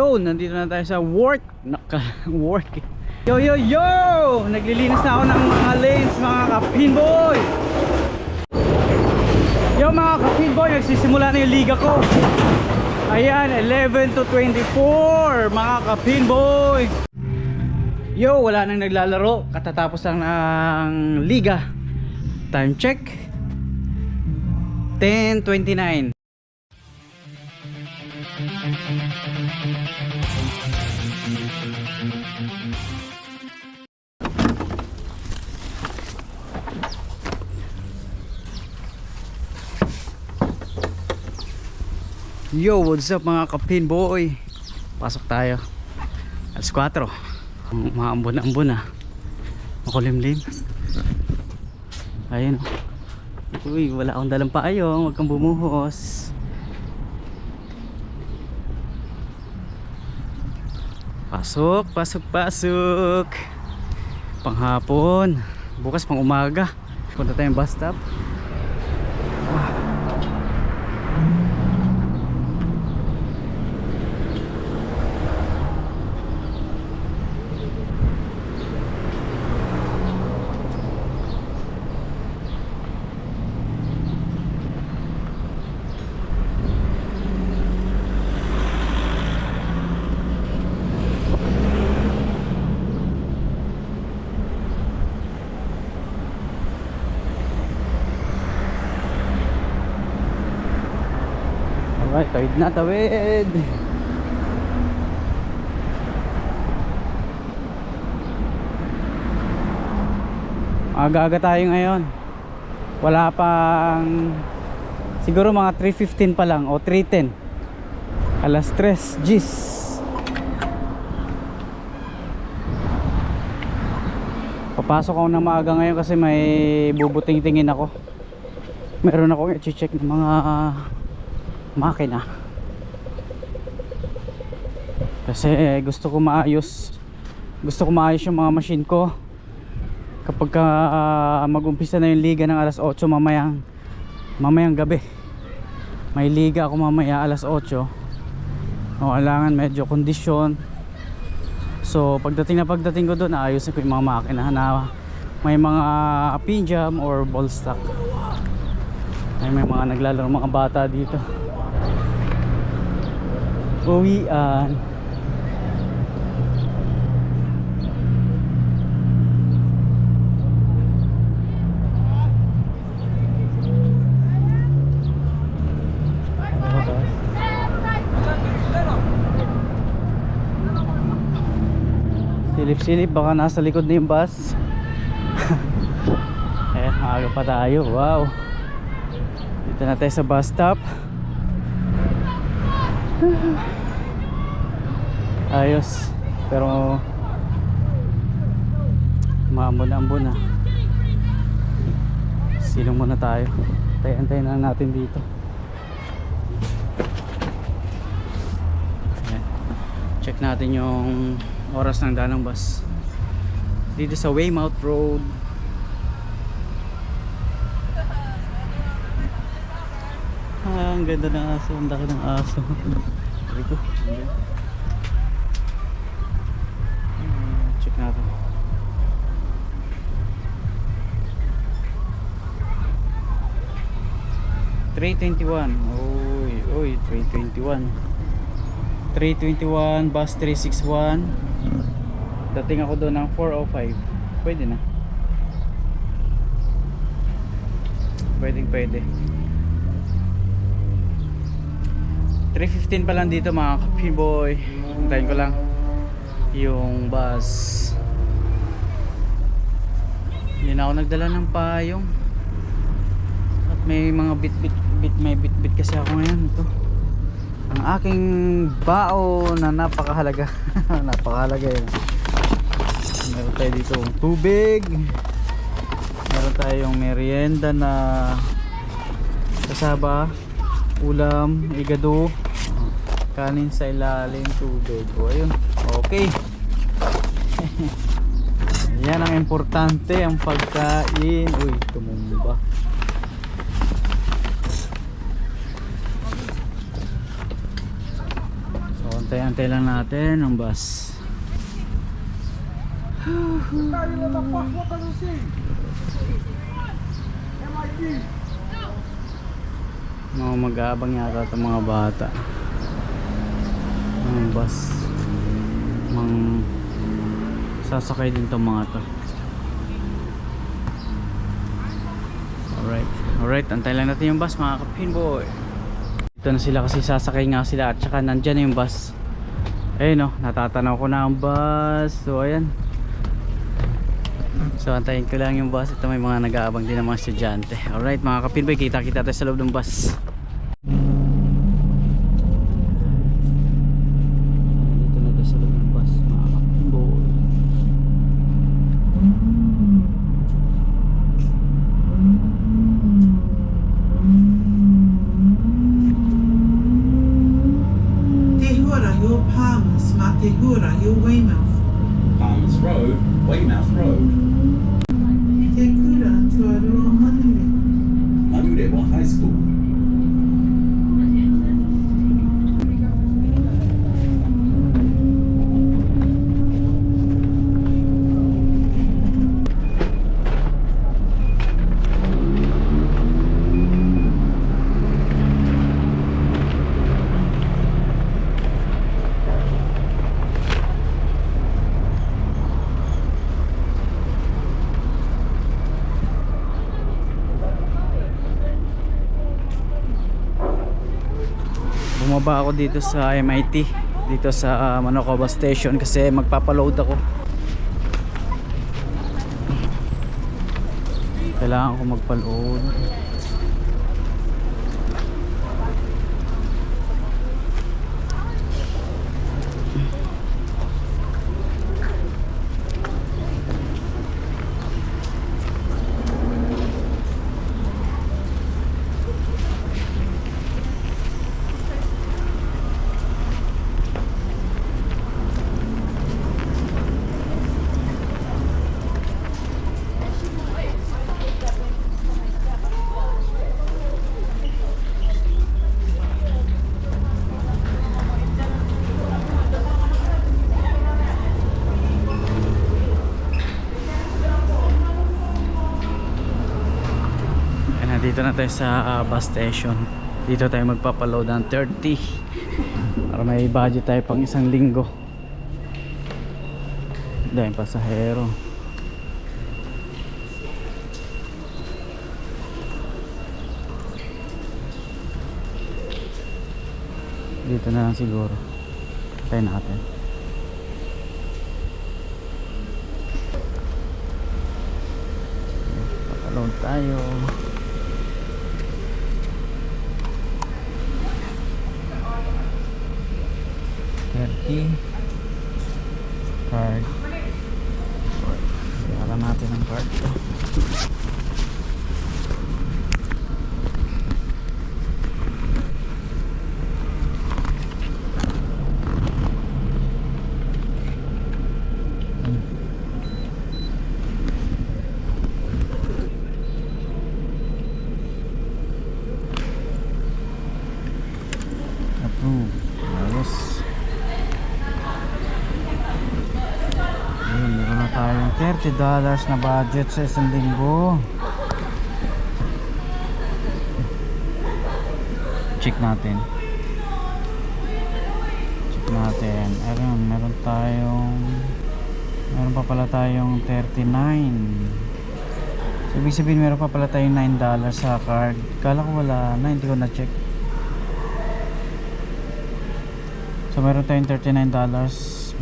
Yo, nandito na tayo sa work. Naka work. Yo yo yo! Naglilinis na ako ng mga lanes, mga kapinboy. Yo mga kapinboy, nagsisimula na yung liga ko. Ayan, 11 to 24, mga kapinboy. Yo, wala nang naglalaro. Katatapos lang ng liga. Time check. 10.29. Yo, what's up mga kapin boy? Pasok tayo. Alas 4. Mga ambon-ambon na. Makulimlim. Ayun. Uy, wala akong dalang paayong. Huwag kang bumuhos. Pasok, pasok, pasok. Panghapon. Bukas pang umaga. Punta tayong bus stop. Alright, tawid na, tawid. Aga-aga tayo ngayon. Wala pang siguro mga 3.15 pa lang o 3.10. Alas 3, gis. Papasok ako ng maaga ngayon kasi may bubuting-tingin ako. Meron ako i-check ng mga makina. Kasi gusto ko maayos gusto ko maayos yung mga machine ko. Kapag ka, ah, mag-umpisa na yung liga ng alas 8 mamayang mamayang gabi. May liga ako mamaya alas 8 o kailangan medyo kondisyon. So pagdating na pagdating ko doon ayusin ko yung mga makina na may mga pin jam or ball stock. Ay may mga naglalaro mga bata dito uwian. Silip-silip baka nasa likod na yung bus. Eh maaga pa tayo. Wow. Dito na tayo sa bus stop ayos. Pero maambon-ambon na silong muna tayo. Tayo-antayin na natin dito. Check natin yung oras ng danang bus. Dito sa Weymouth Road. Ah, ang ganda ng aso. Ang laki ng aso. Sabi 321 uy uy 321 321 bus 361 dating ako doon ng 405 pwede na. Pwedeng pwede. 3.15 pa lang dito mga kapiboy hintayin ko lang yung bus. Hindi ako nagdala ng payong may mga bit bit bit may bit bit kasi ako ngayon ito. Ang aking bao na napakahalaga. Napakahalaga yun. Meron tayo dito tubig. Meron tayong merienda na kasaba ulam, igado kanin sa ilalim, tubig. O ayun, okay. Yan ang importante ang pagkain. Uy, tumumba so Antay-antay lang natin ang bus. Mga mag-aabang yata itong mga bata. Ang bus. Mang sasakay din itong mga to. Alright. Alright, antay lang natin yung bus mga kapinboy. Ito na sila kasi sasakay nga sila at saka nandyan na yung bus. Ayun no, natatanaw ko na ang bus. So ayan. So antayin ko lang yung bus. Ito may mga nag-aabang din ng mga estudyante. Alright mga kapinboy, kita-kita tayo sa loob ng bus. Dito na tayo sa loob ng bus mga kapinboy. Tehura your Palmas, ma Tehura your Weymouth. Palms Road, Weymouth Road, Tekura Tuaru Manure. Manurewa High School. Bumaba ako dito sa MIT dito sa uh, Manocoba Station kasi magpapaload ako. Kailangan ko magpaload Ayan, nandito na sa ah, bus station. Dito tayo magpapaload ng 30 para may budget tayo pang isang linggo. Dahil pasahero. Dito na lang siguro. Tayo natin papaload tayo aquí $50 na budget sa isang linggo. Check natin. Check natin. Ayun meron tayong meron pa pala tayong 39 so ibig sabihin meron pa pala tayong $9 sa card. Kala ko wala na hindi ko na check so meron tayong $39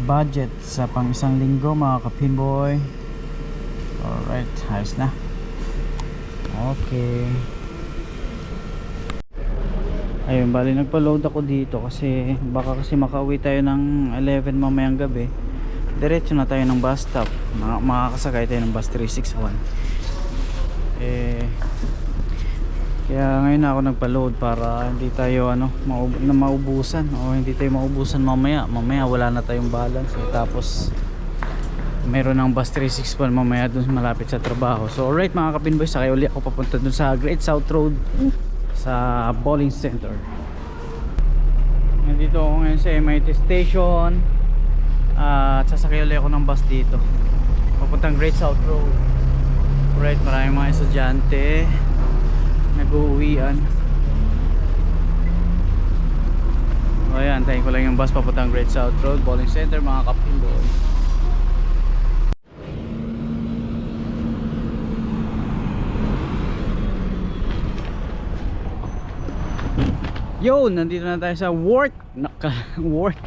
budget sa pang isang linggo mga kapinboy Alright, ayos na. Okay. Ayun, bali nagpa-load ako dito kasi baka kasi makauwi tayo ng 11 mamayang gabi. Diretso na tayo ng bus stop. Mga- Makakasakay tayo ng bus 361. Eh, kaya ngayon ako nagpa-load para hindi tayo ano, maub- na maubusan o hindi tayo maubusan mamaya. Mamaya wala na tayong balance eh. Tapos meron ng bus 361 mamaya dun malapit sa trabaho. So alright mga kapinboy, sakay uli ako papunta dun sa Great South Road sa bowling center. Nandito ako ngayon sa MIT station. At sasakay ulit ako ng bus dito. Papuntang Great South Road. Right, maraming mga estudyante. Nag-uuwian. O ayan, tayo ko lang yung bus papuntang Great South Road, Bowling Center, mga kapin Yo, nandito na tayo sa work. Naka, work.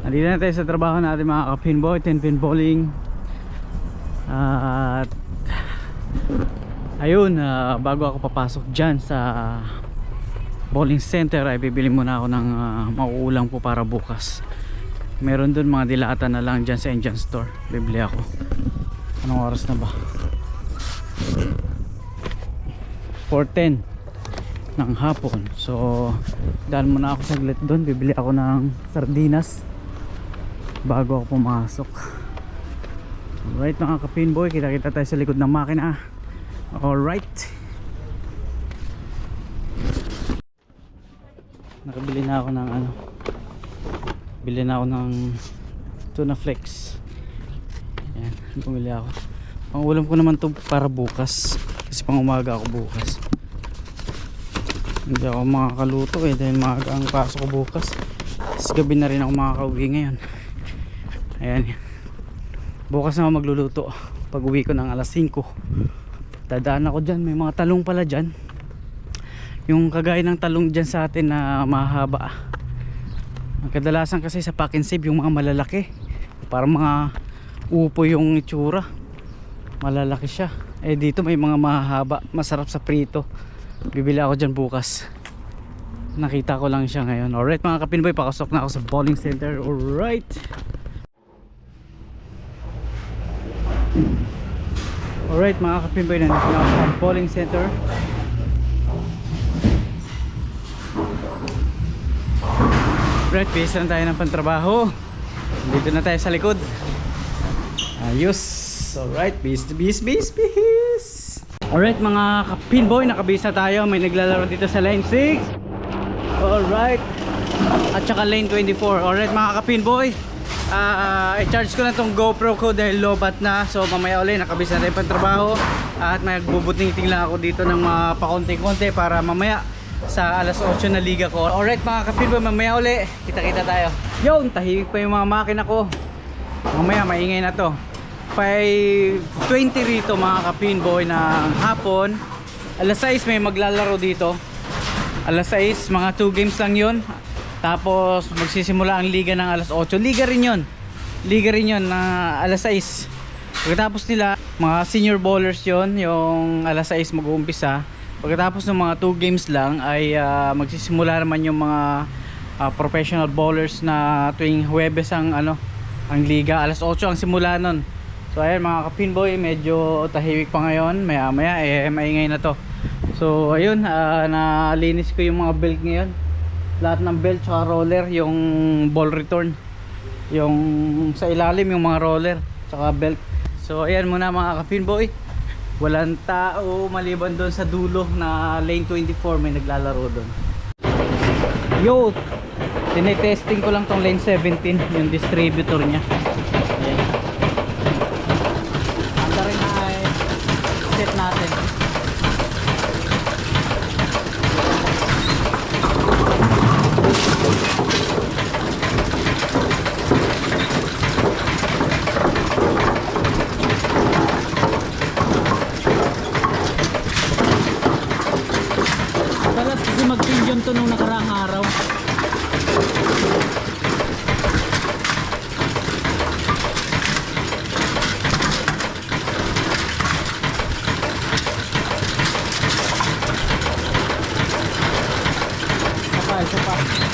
Nandito na tayo sa trabaho natin mga kapinboy, 10 pin bowling. At ayun, ah, bago ako papasok dyan sa bowling center ay bibili muna ako ng ah, mauulang po para bukas. Meron dun mga dilata na lang dyan sa engine store. Bibili ako. Anong oras na ba? 4.10 ng hapon. So daan muna ako saglit doon bibili ako ng sardinas bago ako pumasok. Alright mga kapinboy kita kita tayo sa likod ng makina. Alright. Nakabili na ako ng ano bili na ako ng tuna flakes yan bumili ako. Pang ulam ko naman to para bukas. Kasi pang umaga ako bukas hindi ako makakaluto eh dahil maaga ang pasok ko bukas. Tapos gabi na rin ako makakauwi ngayon. Ayan. Bukas na ako magluluto. Pag uwi ko ng alas 5 dadaan ako dyan. May mga talong pala dyan. Yung kagaya ng talong dyan sa atin na mahaba. Ang kadalasan kasi sa pack and save yung mga malalaki. Parang mga upo yung itsura. Malalaki siya. Eh dito may mga mahaba. Masarap sa prito bibili ako dyan bukas. Nakita ko lang siya ngayon. Alright mga kapinboy pakasok na ako sa bowling center. Alright. Alright mga kapinboy nandito na ako sa bowling center. Alright base na tayo ng pantrabaho. Dito na tayo sa likod. Ayos. Alright bis bis bis bis alright mga kapinboy nakabis na tayo. May naglalaro dito sa lane 6 alright. At saka lane 24 alright mga kapinboy Ah, i-charge ko na tong GoPro ko dahil low bat na. So mamaya ulit nakabis na tayo pang trabaho. At magbubuting-ting lang ako dito ng mga pakonti-konti para mamaya sa alas 8 na liga ko. Alright mga kapinboy mamaya ulit. Kita-kita tayo. Yun tahimik pa yung mga makina ko. Mamaya maingay na to 5.20 rito mga kapinboy ng hapon alas 6 may maglalaro dito. Alas 6 mga 2 games lang yun. Tapos magsisimula ang liga ng alas 8 liga rin yun. Liga rin yun na alas 6 pagkatapos nila mga senior bowlers yun yung alas 6 mag-uumpisa. Pagkatapos ng mga 2 games lang ay ah, magsisimula naman yung mga ah, professional bowlers na tuwing Huwebes ang ano ang liga. Alas 8 ang simula nun so ayan mga kapinboy medyo tahimik pa ngayon. Maya maya eh maingay na to. So ayun ah, nalinis ko yung mga belt ngayon. Lahat ng belt tsaka roller yung ball return. Yung sa ilalim yung mga roller tsaka belt. So ayan muna mga kapinboy walang tao maliban doon sa dulo na lane 24 may naglalaro doon. Yo! Tinetesting ko lang tong lane 17 yung distributor nya ayan anda rin na ay set natin Dalas kasi mag-pinjon to nung nakaraang araw. Isa pa, isa pa.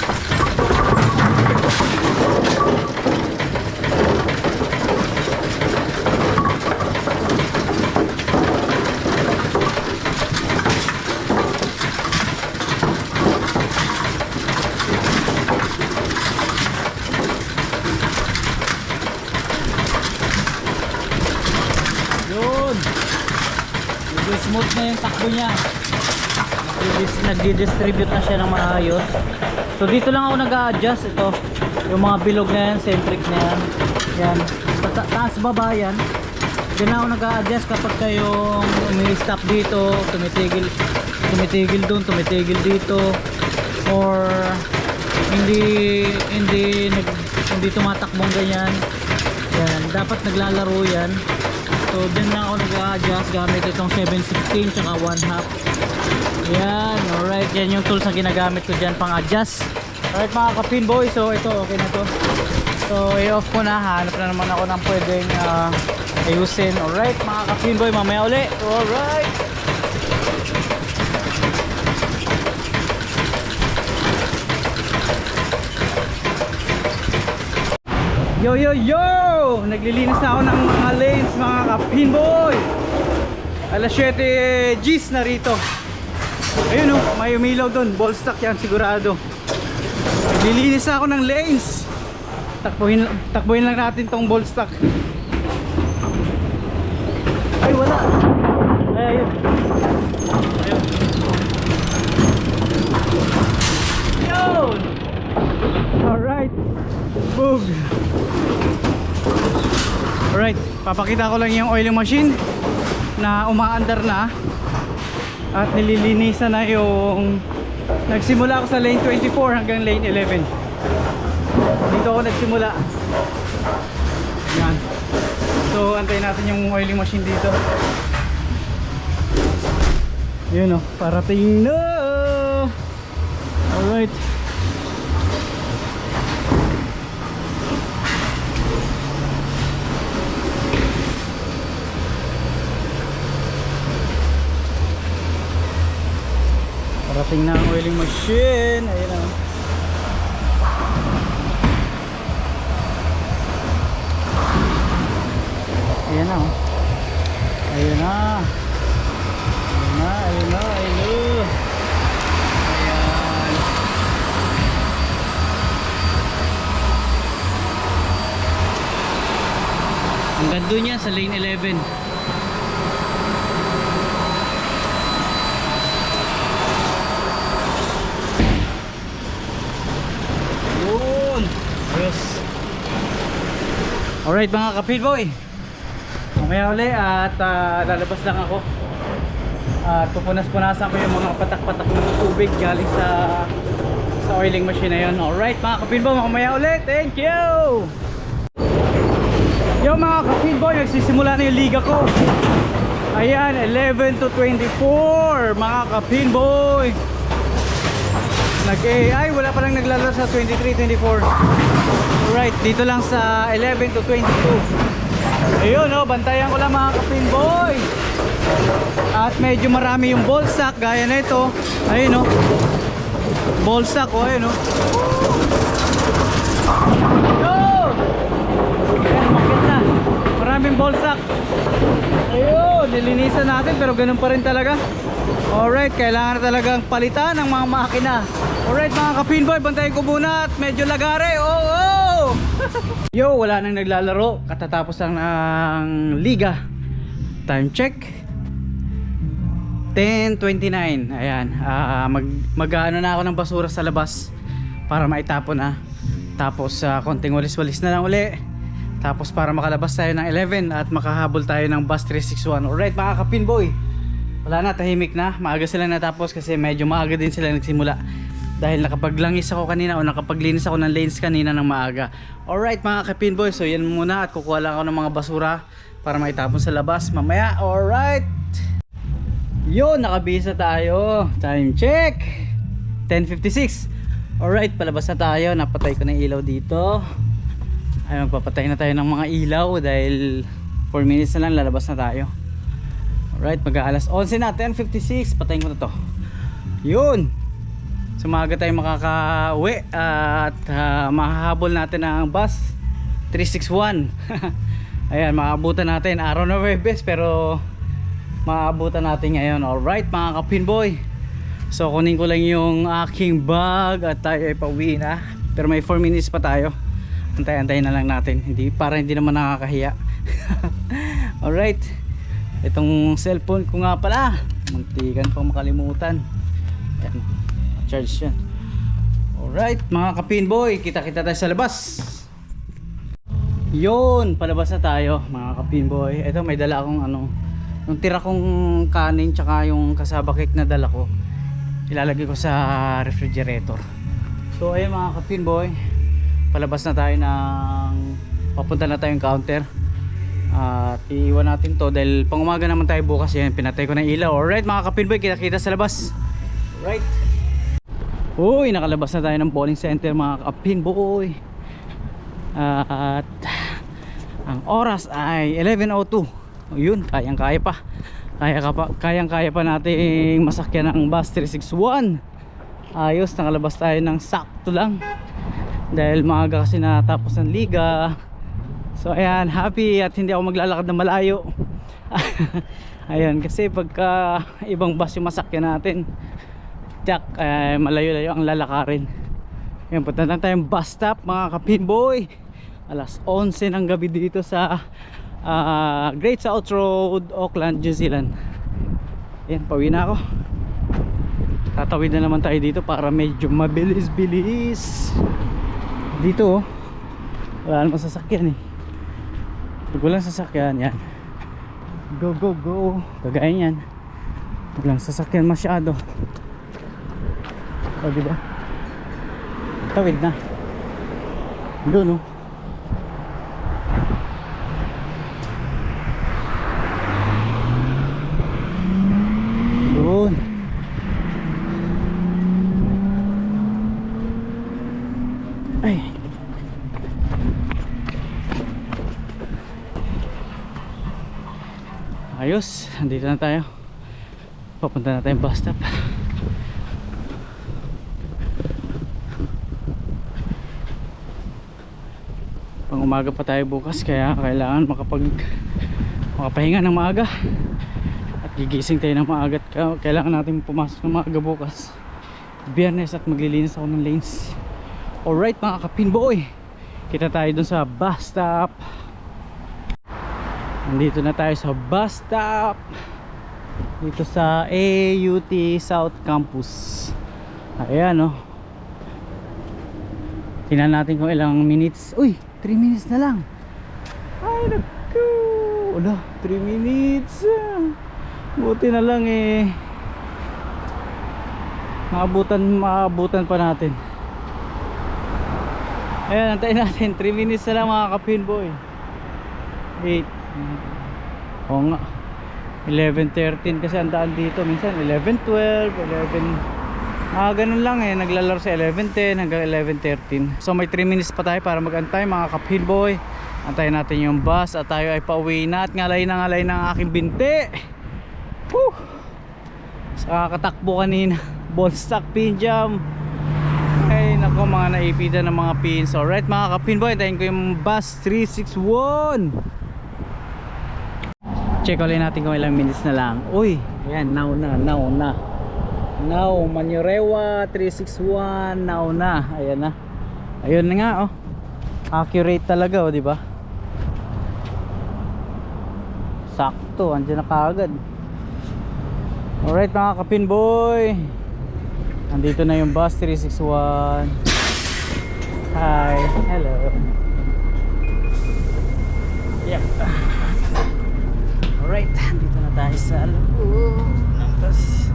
Takbo niya. Nagdi- Nagdi-distribute na siya ng maayos. So dito lang ako nag-a-adjust ito. Yung mga bilog na yan, centric na yan. Yan. Sa ta- taas baba yan. Diyan na ako nag-a-adjust kapag kayong may stop dito, tumitigil, tumitigil doon, tumitigil dito. Or hindi hindi nag, hindi tumatakbong ganyan. Yan, dapat naglalaro yan. So diyan na ako nag-a-adjust gamit itong 716 tsaka 1 half. Yan, alright. Yan yung tools na ginagamit ko dyan pang adjust. Alright mga ka-pinboy, so ito okay na to. So i-off ko na, hanap na naman ako ng pwedeng ah, ayusin. Alright mga ka-pinboy, mamaya uli. Alright. Yo yo yo! Naglilinis na ako ng mga lanes mga ka-pinboy. Alas 7 G's na rito. Ayun oh, may umilaw doon. Ball stock yan sigurado. Naglilinis na ako ng lanes. Takbuhin, takbuhin lang natin tong ball stock. Ay wala. Ay ayun. Ayun. Yun! Alright. Boog. Alright, papakita ko lang yung oiling machine na umaandar na at nililinisan na yung nagsimula ako sa lane 24 hanggang lane 11 dito ako nagsimula. Yan. So antayin natin yung oiling machine dito. Yun o parating na alright Parating na ang oiling machine. Ayun na. Ayan na. oh. Ayun na. Ayun na, ayun na, ayun na. Ayan. Hanggang doon yan sa lane 11. Yun. Yes. Alright mga kapil boy. Mamaya uli at ah, lalabas lang ako. At pupunas-punasan ko yung mga patak-patak ng tubig galing sa sa oiling machine na yun. Alright mga kapil boy, mamaya uli. Thank you! Yo mga kapil boy, nagsisimula na yung liga ko. Ayan, 11 to 24 mga kapil boy. Nag-AI, wala pa lang naglalaro sa 23, 24. Alright, dito lang sa 11 to 22. Ayun, oh, bantayan ko lang mga ka-pinboy. At medyo marami yung ball sack, gaya na ito. Ayun, oh. Ball sack, oh, ayun, oh. Yo! Ayan, umakyat na. Maraming ball sack. Ayun, nilinisan natin pero ganun pa rin talaga. Alright, kailangan talagang palitan ng mga makina. Alright mga ka-pinboy, bantayan ko muna at medyo lagare. Oh, oh! Yo, wala nang naglalaro. Katatapos lang ng liga. Time check. 10.29 Ayan ah, mag, mag na ako ng basura sa labas Para maitapon na Tapos ah, konting walis-walis na lang uli. Tapos para makalabas tayo ng 11 At makahabol tayo ng bus 361 Alright mga kapinboy Wala na, tahimik na. Maaga sila natapos kasi medyo maaga din sila nagsimula Dahil nakapaglangis ako kanina O nakapaglinis ako ng lanes kanina ng maaga Alright mga kapinboy So yan muna at kukuha lang ako ng mga basura Para maitapon sa labas mamaya Alright Yun, nakabisa tayo. Time check. 10.56. Alright, palabas na tayo. Napatay ko na ilaw dito. Ay, magpapatay na tayo ng mga ilaw dahil 4 minutes na lang lalabas na tayo. Alright, mag-aalas 11 na. 10.56. Patayin ko na to. Yun. Sumaga tayo makaka-uwi at uh, mahahabol natin ang bus. 361. Ayan, maabutan natin. Araw na Webes pero maabutan natin ngayon. Alright mga kapinboy so kunin ko lang yung aking bag at tayo ay pauwi na. Pero may 4 minutes pa tayo. Antay-antay na lang natin. Hindi, para hindi naman nakakahiya. Alright. Itong cellphone ko nga pala. Muntikan pang makalimutan. Ayan, charge yan alright mga kapinboy kita kita tayo sa labas. Yun palabas na tayo mga kapinboy eto may dala akong ano yung tira kong kanin tsaka yung kasaba na dala ko ilalagay ko sa refrigerator. So ayun mga kapinboy palabas na tayo ng papunta na tayong counter. At iiwan natin to dahil pang umaga naman tayo bukas yan pinatay ko ng ilaw. Alright mga kapinboy kita kita sa labas. Alright uy nakalabas na tayo ng bowling center mga kapinboy at ang oras ay 11.02 yun kayang kaya pa. Kaya ka pa kayang kaya pa nating masakyan ng bus 361 ayos nakalabas tayo ng sakto lang. Dahil maaga kasi natapos ng liga. So ayan happy at hindi ako maglalakad na malayo. Ayan kasi pagka ibang bus yung masakyan natin tiyak eh, malayo-layo ang lalakarin. Ayan punta na tayong bus stop mga kapinboy alas 11 ng gabi dito sa ah, Great South Road Auckland, New Zealand. Ayan pauwi na ako. Tatawid na naman tayo dito para medyo mabilis-bilis. Dito oh, wala namang sasakyan eh. Pag walang sasakyan yan. Go go go. Kagaya yan walang sasakyan masyado o diba tawid na. Doon oh doon ay. Ayos. Andito na tayo. Papunta na tayong bus stop umaga pa tayo bukas kaya kailangan makapag makapahinga ng maaga at gigising tayo ng maaga at ka- kailangan natin pumasok ng maaga bukas biyernes at maglilinis ako ng lanes alright mga kapinboy kita tayo dun sa bus stop Nandito na tayo sa bus stop dito sa AUT South Campus. Ayan oh. Tingnan natin kung ilang minutes. Uy, 3 minutes na lang. Ay, naku. Wala, 3 minutes. Buti na lang eh. Maabutan, maabutan pa natin. Ayan, antayin natin. 3 minutes na lang mga kapinboy. 8 Oo nga 11.13 kasi ang daan dito minsan 11.12 11 ah ganun lang eh. Naglalaro sa 11.10 hanggang 11.13 so may 3 minutes pa tayo para magantay mga kapilboy antayin natin yung bus at tayo ay pauwi na. At ngalay na ngalay ng aking binti. Whew! sa kakatakbo kanina. Ball stock pin jam. Ay nako mga naipitan ng mga pins. Alright mga kapinboy antayin ko yung bus 361 check ulit natin kung ilang minutes na lang. Uy ayan now na now na now Manurewa 361 now na. Ayan na. Ayun na nga oh. Accurate talaga oh di ba? Sakto andyan na kaagad. Alright mga kapinboy andito na yung bus 361 hi. Hello. Yeah. Alright, dito na tayo sa loob ng bus.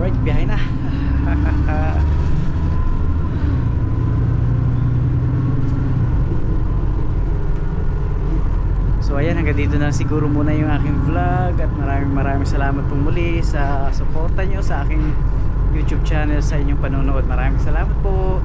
Alright, biyahe na. so ayan, hanggang dito na siguro muna yung aking vlog at maraming maraming salamat pong muli sa suporta nyo sa aking YouTube channel sa inyong panonood. Maraming salamat po.